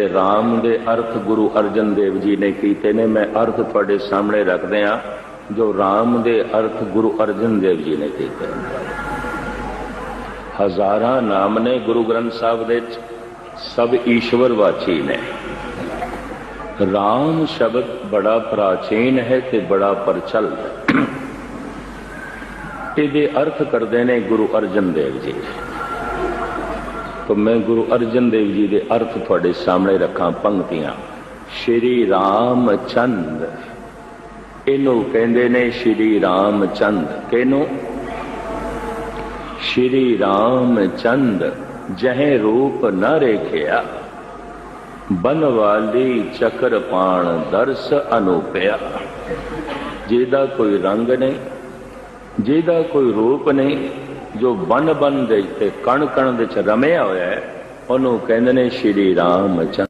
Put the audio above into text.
ਤੇ ਰਾਮ ਦੇ ਅਰਥ ਗੁਰੂ ਅਰਜਨ ਦੇਵ ਜੀ ਨੇ ਕੀਤੇ ਨੇ। ਮੈਂ ਅਰਥ ਤੁਹਾਡੇ ਸਾਹਮਣੇ ਰੱਖਦੇ ਆ ਜੋ ਰਾਮ ਦੇ ਅਰਥ ਗੁਰੂ ਅਰਜਨ ਦੇਵ ਜੀ ਨੇ ਕੀਤੇ ਹਜ਼ਾਰਾਂ ਨਾਮ ਨੇ ਗੁਰੂ ਗ੍ਰੰਥ ਸਾਹਿਬ ਦੇ ਸਭ ਈਸ਼ਵਰ ਵਾਚੀ ਨੇ। ਰਾਮ ਸ਼ਬਦ ਬੜਾ ਪ੍ਰਾਚੀਨ ਹੈ ਤੇ ਬੜਾ ਪ੍ਰਚਲ ਹੈ। ਇਹਦੇ ਅਰਥ ਕਰਦੇ ਨੇ ਗੁਰੂ ਅਰਜਨ ਦੇਵ ਜੀ। ਤਾਂ ਮੈਂ ਗੁਰੂ ਅਰਜਨ ਦੇਵ ਜੀ ਦੇ ਅਰਥ ਤੁਹਾਡੇ ਸਾਹਮਣੇ ਰੱਖਾਂ ਪੰਕਤੀਆਂ। ਸ਼੍ਰੀ ਰਾਮ ਚੰਦ ਇਹਨੂੰ ਕਹਿੰਦੇ ਨੇ ਸ਼੍ਰੀ ਰਾਮ ਚੰਦ ਕਿਹਨੂੰ? ਸ਼੍ਰੀ ਰਾਮਚੰਦ। ਜਹੇ ਰੂਪ ਨਾ ਰੇਖਿਆ। ਬਨਵਾਲੀ ਚਕਰ ਪਾਣ ਦਰਸ ਅਨੂਪਿਆ। ਜਿਹਦਾ ਕੋਈ ਰੰਗ ਨਹੀਂ, ਜਿਹਦਾ ਕੋਈ ਰੂਪ ਨਹੀਂ ਜੋ ਬਨ ਬਨ ਦੇ ਤੇ ਕਣ ਕਣ ਵਿੱਚ ਰਮਿਆ ਹੋਇਆ ਉਹਨੂੰ ਕਹਿੰਦੇ ਨੇ ਸ਼੍ਰੀ ਰਾਮ ਚੰਦ।